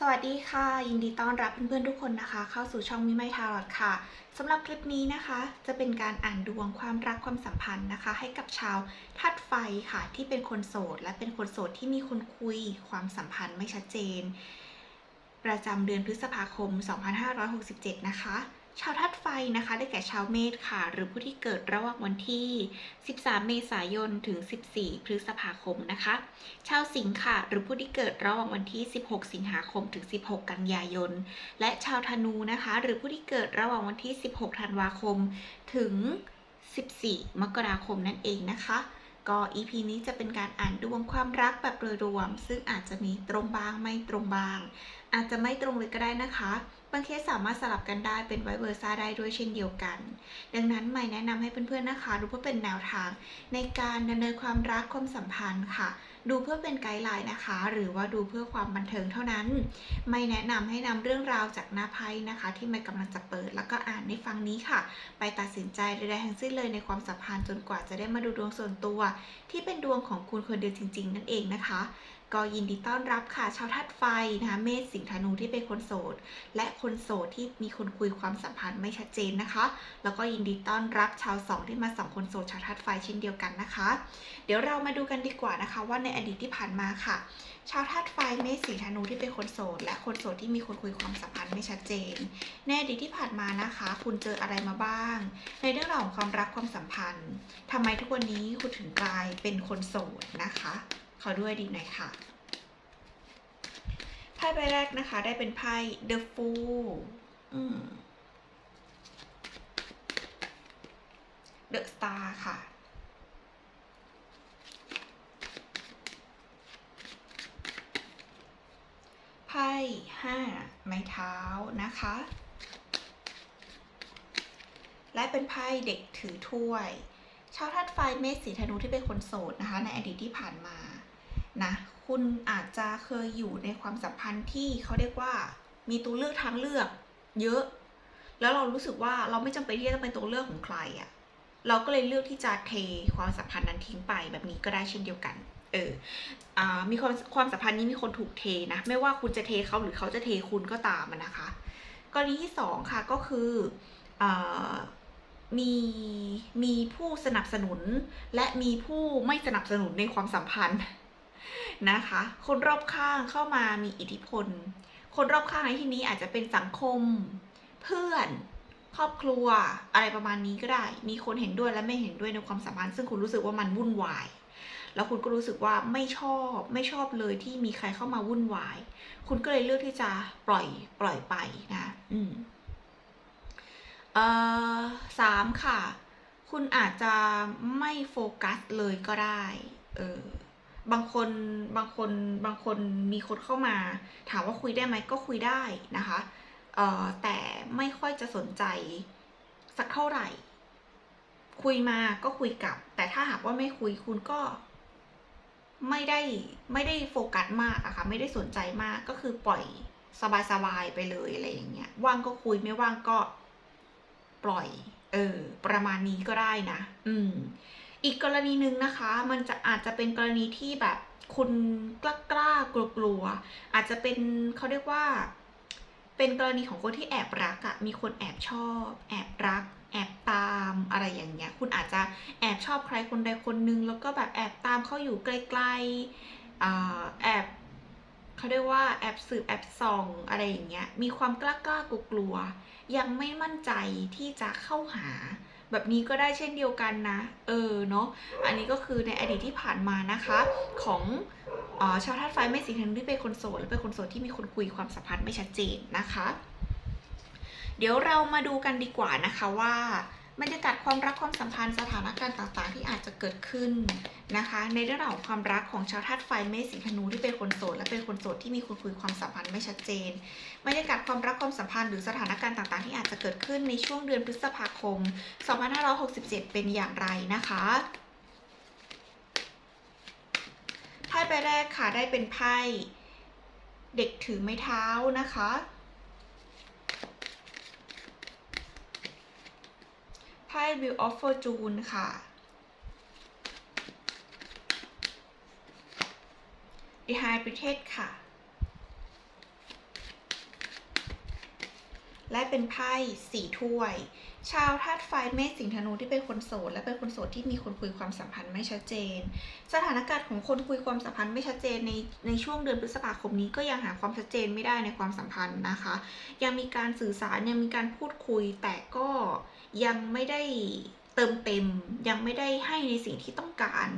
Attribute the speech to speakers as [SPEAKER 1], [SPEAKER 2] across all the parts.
[SPEAKER 1] สวัสดีค่ะ ยินดีต้อนรับเพื่อนๆทุกคนนะคะ เข้าสู่ช่องมิไมทารอดค่ะสำหรับคลิปนี้นะคะ จะเป็นการอ่านดวงความรักความสัมพันธ์นะคะ ให้กับชาวธาตุไฟค่ะ ที่เป็นคนโสด และเป็นคนโสดที่มีคนคุยความสัมพันธ์ไม่ชัดเจน ประจำเดือนพฤษภาคม 2567 นะคะ ชาวธาตุไฟนะคะ ได้แก่ชาวเมษค่ะ หรือผู้ที่เกิดระหว่างวันที่ 13 เมษายน ถึง 14 พฤษภาคมนะคะ ชาวสิงค์ค่ะ หรือผู้ที่เกิดระหว่างวันที่ 16 สิงหาคม ถึง 16 กันยายน และชาวธนูนะคะ หรือผู้ที่เกิดระหว่างวันที่ 16 ธันวาคม ถึง 14 มกราคมนั่นเองนะคะก็ EP นี้จะเป็นการอ่านดวงความรักแบบโดยรวม ซึ่งอาจจะมีตรงบ้างไม่ตรงบ้าง อาจจะไม่ตรงเลยก็ได้นะคะ บางเคสสามารถสลับกันได้เป็นไวเวอร์ซ่าได้ด้วยเช่นเดียวกัน ดังนั้นไม่แนะนำให้เพื่อนๆนะคะดูเพื่อเป็นแนวทาง ในการดำเนินความรักความสัมพันธ์ค่ะ ดูเพื่อเป็นไกด์ไลน์นะคะ หรือว่าดูเพื่อความบันเทิงเท่านั้น ไม่แนะนำให้นำเรื่องราวจากหน้าไพ่นะคะ ที่ไม่กำลังจะเปิด แล้วก็อ่านในฟังนี้ค่ะ ไปตัดสินใจใดๆทั้งสิ้นเลยในความสัมพันธ์จนกว่าจะได้มาดูดวงส่วนตัว ที่เป็นดวงของคุณคนเดียวจริง ๆ นั่นเองนะคะ ก็ยินดีต้อนรับค่ะชาวธาตุไฟนะคะเมษสิงธนูที่เป็นคนโสด และคนโสดที่มีคนคุยความสัมพันธ์ไม่ชัดเจนนะคะ แล้วก็ยินดีต้อนรับชาวสองที่มาสองคนโสดชาวธาตุไฟเช่นเดียวกันนะคะ เดี๋ยวเรามาดูกันดีกว่านะคะ ว่าในอดีตที่ผ่านมาค่ะ ชาวธาตุไฟเมษสิงธนูที่เป็นคนโสด และคนโสดที่มีคนคุยความสัมพันธ์ไม่ชัดเจน ในอดีตที่ผ่านมานะคะ คุณเจออะไรมาบ้าง ในเรื่องราวของความรักความสัมพันธ์ทำไมทุกวันนี้คุณถึงกลายเป็นคนโสดนะคะ ขอด้วยดีหน่อยค่ะไพ่ใบแรกนะคะ ได้เป็นไพ่ The Fool The Star ค่ะ ไพ่ห้าไม้เท้านะคะ และเป็นไพ่เด็กถือถ้วย ชาวธาตุไฟเมษสีธนูที่เป็นคนโสดนะคะ ในอดีตที่ผ่านมา นะคุณอาจจะเคยอยู่ในความสัมพันธ์ที่เขาเรียกว่ามีตัวเลือกทางเลือก เยอะ แล้วเรารู้สึกว่าเราไม่จำเป็นที่จะต้องเป็นตัวเลือกของใครอะ่ะเราก็เลยเลือกที่จะเทความสัมพันธ์นั้นทิ้งไปแบบนี้ก็ได้เช่นเดียวกัน เอออมีความความสัมพันธ์นี้มีคนถูกเทนะ ไม่ว่าคุณจะเทเขาหรือเขาจะเทคุณก็ตามนะคะ กรณีที่สองค่ะก็คืออมีมีผู้สนับสนุน และมีผู้ไม่สนับสนุนในความสัมพันธ์ นะคะ คนรอบข้างเข้ามามีอิทธิพล คนรอบข้างในที่นี้อาจจะเป็นสังคม เพื่อน ครอบครัว อะไรประมาณนี้ก็ได้ มีคนเห็นด้วยและไม่เห็นด้วยในความสัมพันธ์ ซึ่งคุณรู้สึกว่ามันวุ่นวาย แล้วคุณก็รู้สึกว่าไม่ชอบ ไม่ชอบเลยที่มีใครเข้ามาวุ่นวาย คุณก็เลยเลือกที่จะปล่อย ปล่อยไปนะ อืมเอ่อสามค่ะ คุณอาจจะไม่โฟกัสเลยก็ได้ เออ บางคนบางคนบางคนมีคนเข้ามา ถามว่าคุยได้ไหมก็คุยได้นะคะเออแต่ไม่ค่อยจะสนใจสักเท่าไหร่ คุยมาก็คุยกลับ แต่ถ้าหากว่าไม่คุยคุณก็ไม่ได้ไม่ได้โฟกัสมากอะค่ะไม่ได้สนใจมากก็คือปล่อยสบายๆไปเลยอะไรอย่างเงี้ยว่างก็คุยไม่ว่างก็ปล่อย เออ ประมาณนี้ก็ได้นะ อืม อีกกรณีหนึ่งนะคะ มันจะอาจจะเป็นกรณีที่แบบคุณกล้ากล้ากลัวกลัวอาจจะเป็นเขาเรียกว่า เป็นกรณีของคนที่แอบรักอะมีคนแอบชอบ แอบรัก แอบตามอะไรอย่างเงี้ย คุณอาจจะแอบชอบใครคนใดคนหนึ่งแล้วก็แบบแอบตามเขาอยู่ไกลๆแอบเขาเรียกว่าแอบสืบแอบส่องอะไรอย่างเงี้ย มีความกล้ากล้ากลัวกลัวยังไม่มั่นใจที่จะเข้าหา แบบนี้ก็ได้เช่นเดียวกันนะ เออเนาะอันนี้ก็คือในอดีตที่ผ่านมานะคะ ของออชาวธาตุไฟไม่สิทธิ์ที่เป็นคนโสดและเป็นคนโสดที่มีคนคุยความสัมพันธ์ไม่ชัดเจนนะคะ เดี๋ยวเรามาดูกันดีกว่านะคะว่า บรรยากาศความรักความสัมพันธ์สถานการณ์ต่างๆ ที่อาจจะเกิดขึ้นนะคะ ในเรื่องราวของความรักของชาวธาตุไฟเมษสิงห์ธนูที่เป็นคนโสดและเป็นคนโสดที่มีคนคุยความสัมพันธ์ไม่ชัดเจนบรรยากาศความรักความสัมพันธ์หรือสถานการณ์ต่างๆ ที่อาจจะเกิดขึ้นในช่วงเดือนพฤษภาคม 2567 เป็นอย่างไรนะคะไพ่ใบแรกค่ะได้เป็นไพ่เด็กถือไม้เท้านะคะ พ่ Wheel of Fortune ค่ะ The High Priestess ค่ะ และเป็นไพ่สี่ถ้วย ชาวธาตุไฟเมษสิงห์ธนูที่เป็นคนโสดและเป็นคนโสดที่มีคนคุยความสัมพันธ์ไม่ชัดเจน สถานการณ์ของคนคุยความสัมพันธ์ไม่ชัดเจนในในช่วงเดือนพฤษภาคมนี้ก็ยังหาความชัดเจนไม่ได้ในความสัมพันธ์นะคะ ยังมีการสื่อสารยังมีการพูดคุย แต่ก็ยังไม่ได้เติมเต็ม ยังไม่ได้ให้ในสิ่งที่ต้องการ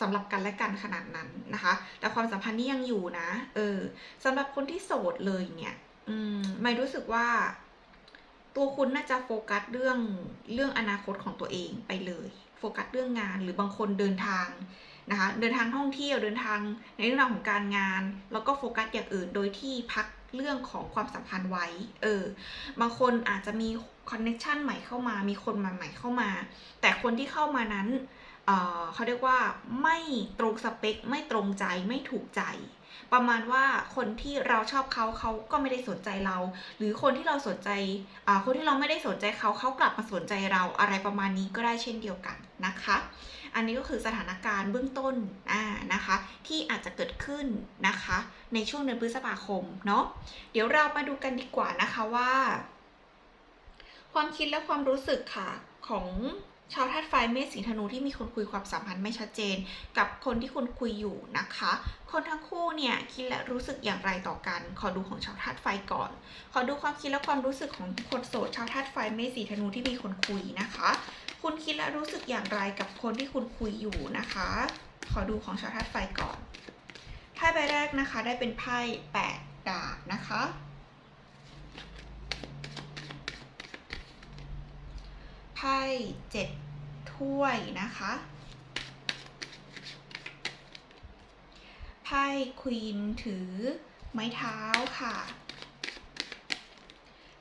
[SPEAKER 1] สำหรับกันและกันขนาดนั้นนะคะ แต่ความสัมพันธ์นี่ยังอยู่นะ เออสำหรับคนที่โสดเลยเนี่ย อืมไม่รู้สึกว่า ตัวคุณน่าจะโฟกัสเรื่องเรื่องอนาคตของตัวเองไปเลย โฟกัสเรื่องงานหรือบางคนเดินทางนะคะเดินทางท่องเที่ยวเดินทางในเรื่องราวของการงาน แล้วก็โฟกัสอย่างอื่นโดยที่พักเรื่องของความสัมพันธ์ไว้ เออ บางคนอาจจะมีคอนเน t ชันใหม่เข้ามา มีคนใหม่ๆเข้ามา แต่คนที่เข้ามานั้นเออเขาเรียกว่าไม่ตรงสเปค ไม่ตรงใจ ไม่ถูกใจ ประมาณว่าคนที่เราชอบเขาเขาก็ไม่ได้สนใจเรา หรือคนที่เราสนใจคนที่เราไม่ได้สนใจเขาเขากลับมาสนใจเราอะไรประมาณนี้ก็ได้เช่นเดียวกันนะคะ อันนี้ก็คือสถานการณ์เบื้องต้นอ่านะคะ ที่อาจจะเกิดขึ้นนะคะ ในช่วงเดือนพฤษภาคมเนาะเดี๋ยวเรามาดูกันดีกว่านะคะว่า ความคิดและความรู้สึกค่ะของ ชาวธาตุไฟเมษสิงธนูที่มีคนคุยความสัมพันธ์ไม่ชัดเจน กับคนที่คุณคุยอยู่นะคะ คนทั้งคู่เนี่ยคิดและรู้สึกอย่างไรต่อกัน ขอดูของชาวธาตุไฟก่อน ขอดูความคิดและความรู้สึกของคนโสดชาวธาตุไฟเมษสีธนูที่มีคนคุยนะคะ คุณคิดและรู้สึกอย่างไรกับคนที่คุณคุยอยู่นะคะ ขอดูของชาวธาตุไฟก่อนไพ่ใบแรกนะคะ ได้เป็นไพ่แปดดาบนะคะ ไพ่เจ็ดถ้วยนะคะ ไพ่ควีนถือไม้เท้าค่ะ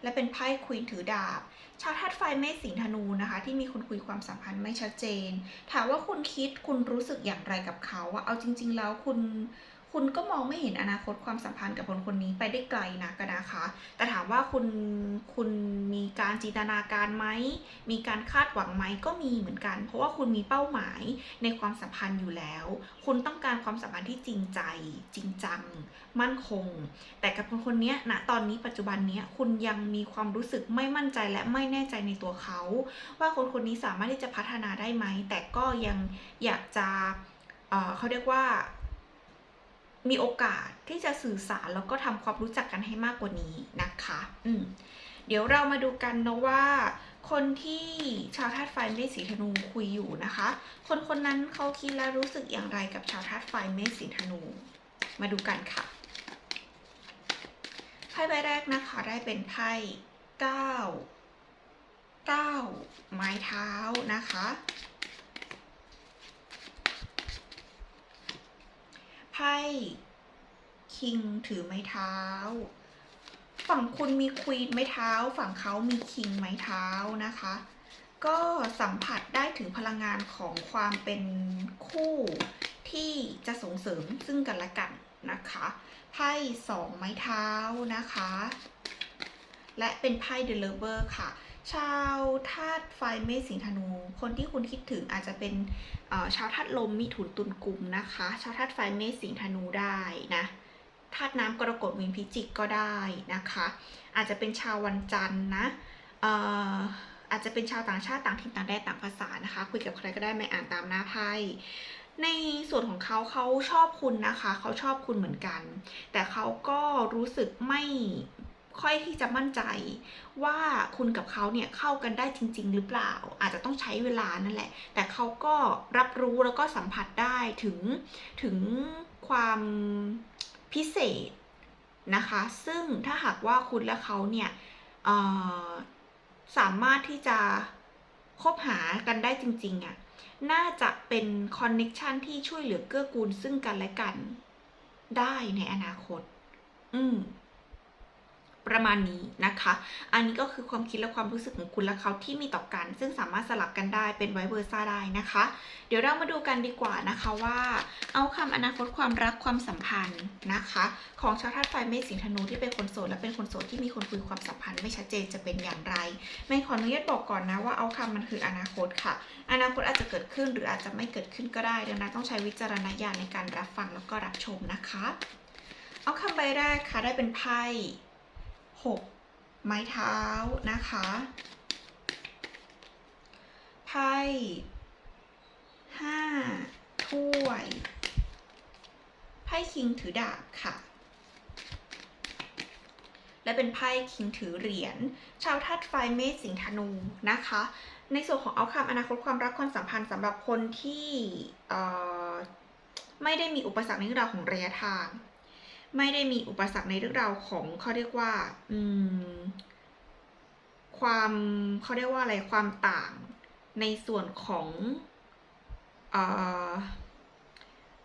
[SPEAKER 1] และเป็นไพ่ควีนถือดาบ ชาวธาตุไฟเมษสิงห์ธนูนะคะ ที่มีคนคุยความสัมพันธ์ไม่ชัดเจน ถามว่าคุณคิดคุณรู้สึกอย่างไรกับเขาอะเอาจริง ๆ แล้วคุณ คุณก็มองไม่เห็นอนาคตความสัมพันธ์กับคนคนนี้ไปได้ไกลนักอะนะคะ แต่ถามว่าคุณคุณมีการจินตนาการไหม มีการคาดหวังไหมก็มีเหมือนกัน เพราะว่าคุณมีเป้าหมายในความสัมพันธ์อยู่แล้ว คุณต้องการความสัมพันธ์ที่จริงใจ จริงจัง มั่นคง แต่กับคนคนนี้ณตอนนี้ปัจจุบันนี้คุณยังมีความรู้สึกไม่มั่นใจและไม่แน่ใจในตัวเขา ว่าคนคนนี้สามารถที่จะพัฒนาได้ไหม แต่ก็ยังอยากจะเเขาเรียกว่า มีโอกาสที่จะสื่อสารแล้วก็ทำความรู้จักกันให้มากกว่านี้นะคะอืมเดี๋ยวเรามาดูกันนะว่า คนที่ชาวธาตุไฟเมษสีธนูคุยอยู่นะคะ คนคนนั้นเขาคิดและรู้สึกอย่างไรกับชาวธาตุไฟเมษสีธนู มาดูกันค่ะไพ่ใบแรกนะคะได้เป็นไพ่เก้าเก้าไม้เท้านะคะ ไพ่ คิงถือไม้เท้า ฝั่งคุณมีควีนไม้เท้า ฝั่งเขามีคิงไม้เท้านะคะ ก็สัมผัสได้ถึงพลังงานของความเป็นคู่ที่จะส่งเสริมซึ่งกันและกันนะคะไพ่สองไม้เท้านะคะ และเป็นไพ่เดลเวอร์ค่ะ ชาวธาตุไฟเมษสิงธนู คนที่คุณคิดถึงอาจจะเป็นชาวธาตุลมมีถุนตุลกุมนะคะ ชาวธาตุไฟเมษสิงธนูได้นะธาตุน้ำกรกฎมีนพิจิกก็ได้นะคะ อาจจะเป็นชาววันจันทร์นะเอ่ออาจจะเป็นชาวต่างชาติต่างถิ่นต่างแดนต่างภาษานะคะ คุยกับใครก็ได้ไม่อ่านตามหน้าไพ่ในส่วนของเขาเขาชอบคุณนะคะ เขาชอบคุณเหมือนกัน แต่เขาก็รู้สึกไม่ ค่อยที่จะมั่นใจว่าคุณกับเขาเนี่ยเข้ากันได้จริง ๆ หรือเปล่า อาจจะต้องใช้เวลานั่นแหละ แต่เขาก็รับรู้แล้วก็สัมผัสได้ถึงถึงความพิเศษนะคะ ซึ่งถ้าหากว่าคุณและเขาเนี่ยสามารถที่จะคบหากันได้จริงๆอะ่ะน่าจะเป็นคอนเน็ชันที่ช่วยเหลือเกื้อกูลซึ่งกันและกันได้ในอนาคต อืม ประมาณนี้นะคะ อันนี้ก็คือความคิดและความรู้สึกของคุณและเขาที่มีต่อกัน ซึ่งสามารถสลับกันได้เป็นไวเวอร์ซ่าได้นะคะ เดี๋ยวเรามาดูกันดีกว่านะคะว่า เอาคำอนาคตความรักความสัมพันธ์นะคะ ของชาวธาตุไฟเมษสิงห์ธนูที่เป็นคนโสดและเป็นคนโสดที่มีคนคุยความสัมพันธ์ไม่ชัดเจนจะเป็นอย่างไรไม่ขออนุญาตบอกก่อนนะว่าเอาคำมันคืออนาคตค่ะ อนาคตอาจจะเกิดขึ้นหรืออาจจะไม่เกิดขึ้นก็ได้ดังนั้นต้องใช้วิจารณญาณในการรับฟังแล้วก็รับชมนะคะ เอาคำใบแรกค่ะได้เป็นไพ่ หกไม้เท้านะคะไพ่ห้าถ้วยไพ่คิงถือดาบค่ะ และเป็นไพ่คิงถือเหรียญ ชาวธาตุไฟเมษสิงธนูนะคะ ในส่วนของเอาคำอนาคตความรักความสัมพันธ์สำหรับคนที่ไม่ได้มีอุปสรรคในเรื่องราวของระยะทาง ไม่ได้มีอุปสรรคในเรื่องราวของเขาเรียกว่าอืมความเขาเรียกว่าอะไรความต่างในส่วนของเออ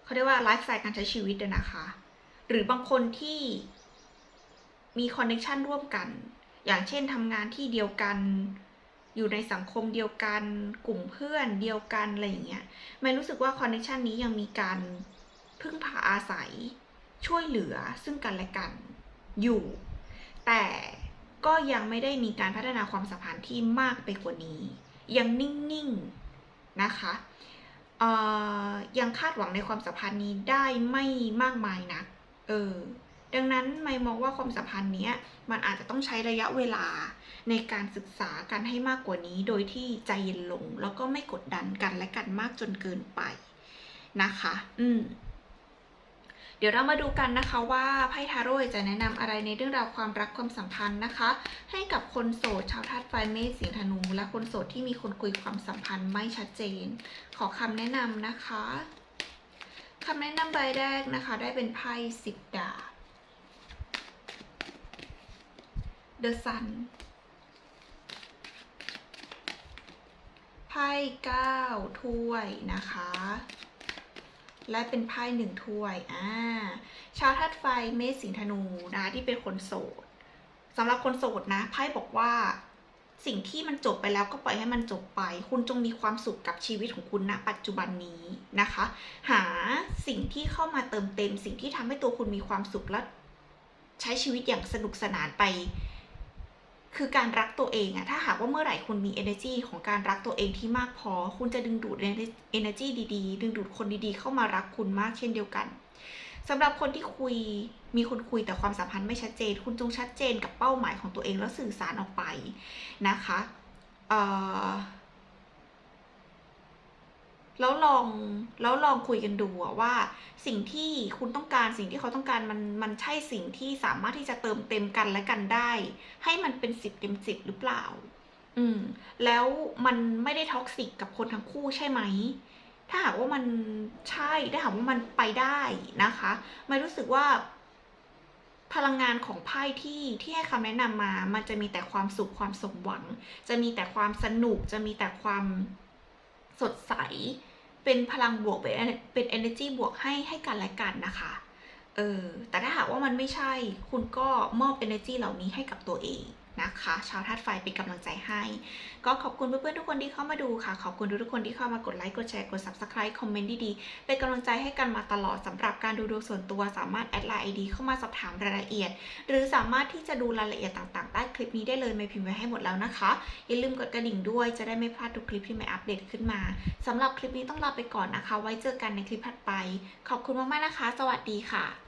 [SPEAKER 1] เขาเรียกว่าไลฟ์สไตล์การใช้ชีวิตนะคะ หรือบางคนที่มีคอนเนคชันร่วมกัน อย่างเช่นทำงานที่เดียวกัน อยู่ในสังคมเดียวกัน กลุ่มเพื่อนเดียวกัน อะไรอย่างเงี้ย ไม่รู้สึกว่าคอนเนคชันนี้ยังมีการพึ่งพาอาศัย ช่วยเหลือซึ่งกันและกันอยู่ แต่ก็ยังไม่ได้มีการพัฒนาความสัมพันธ์ที่มากไปกว่านี้ ยังนิ่งๆนะคะยังคาดหวังในความสัมพันธ์นี้ได้ไม่มากมายนัก เออ ดังนั้นไม่มองว่าความสัมพันธ์เนี้ยมันอาจจะต้องใช้ระยะเวลาในการศึกษากันให้มากกว่านี้ โดยที่ใจเย็นลงแล้วก็ไม่กดดันกันและกันมากจนเกินไปนะคะ อืม ดี๋ยวเรามาดูกันนะคะว่าไพ่ทาโร่จะแนะนำอะไรในเรื่องราวความรักความสัมพันธ์นะคะ ให้กับคนโสดชาวธาตุไฟเมษสิงธนู และคนโสดที่มีคนคุยความสัมพันธ์ไม่ชัดเจน ขอคำแนะนำนะคะคำแนะนำใบแรกนะคะ ได้เป็นไพ่สิบดาบ The Sun ไพ่เก้าถ้วยนะคะ และเป็นไพ่หนึ่งถ้วย อ่า ชาวธาตุไฟเมษสิงธนูนะที่เป็นคนโสดสำหรับคนโสดนะไพ่บอกว่า สิ่งที่มันจบไปแล้วก็ปล่อยให้มันจบไป คุณจงมีความสุขกับชีวิตของคุณณปัจจุบันนี้นะคะ หาสิ่งที่เข้ามาเติมเต็ม สิ่งที่ทำให้ตัวคุณมีความสุขและใช้ชีวิตอย่างสนุกสนานไป คือการรักตัวเองอะถ้าหากว่าเมื่อไหร่คุณมี energy ของการรักตัวเองที่มากพอ คุณจะดึงดูด energy ดีๆ ดึงดูดคนดีๆ เข้ามารักคุณมากเช่นเดียวกันสำหรับคนที่คุยมีคนคุยแต่ความสัมพันธ์ไม่ชัดเจน คุณจงชัดเจนกับเป้าหมายของตัวเองแล้วสื่อสารออกไปนะคะ เอ่อ แล้วลองแล้วลองคุยกันดูอะว่าสิ่งที่คุณต้องการสิ่งที่เขาต้องการมันมันใช่สิ่งที่สามารถที่จะเติมเต็มกันและกันได้ ให้มันเป็นสิบเต็มสิบหรือเปล่า อืม แล้วมันไม่ได้ท็อกซิกกับคนทั้งคู่ใช่ไหม ถ้าหากว่ามันใช่ถ้าหากว่ามันไปได้นะคะไม่รู้สึกว่า พลังงานของไพ่ที่ที่ให้คำแนะนำมา มันจะมีแต่ความสุขความสมหวัง จะมีแต่ความสนุกจะมีแต่ความ สดใส เป็นพลังบวก เป็นเป็น energy บวกให้ให้กันและกันนะคะ เออ แต่ถ้าหากว่ามันไม่ใช่ คุณก็มอบ energy เหล่านี้ให้กับตัวเอง นะคะ ชาวธาตุไฟเป็นกำลังใจให้ ก็ขอบคุณเพื่อนๆทุกคนที่เข้ามาดูค่ะ ขอบคุณทุกคนที่เข้ามากดไลค์ กดแชร์ กด subscribe คอมเมนต์ดีๆ เป็นกำลังใจให้กันมาตลอดสำหรับการดูดวงส่วนตัวสามารถแอดไลน์ ID เข้ามาสอบถามรายละเอียด หรือสามารถที่จะดูรายละเอียดต่างๆ ใต้คลิปนี้ได้เลยไม่พิมพ์ไว้ให้หมดแล้วนะคะ อย่าลืมกดกระดิ่งด้วยจะได้ไม่พลาดทุกคลิปที่ไม่อัปเดตขึ้นมาสำหรับคลิปนี้ต้องลาไปก่อนนะคะ ไว้เจอกันในคลิปถัดไป ขอบคุณมากๆนะคะ สวัสดีค่ะ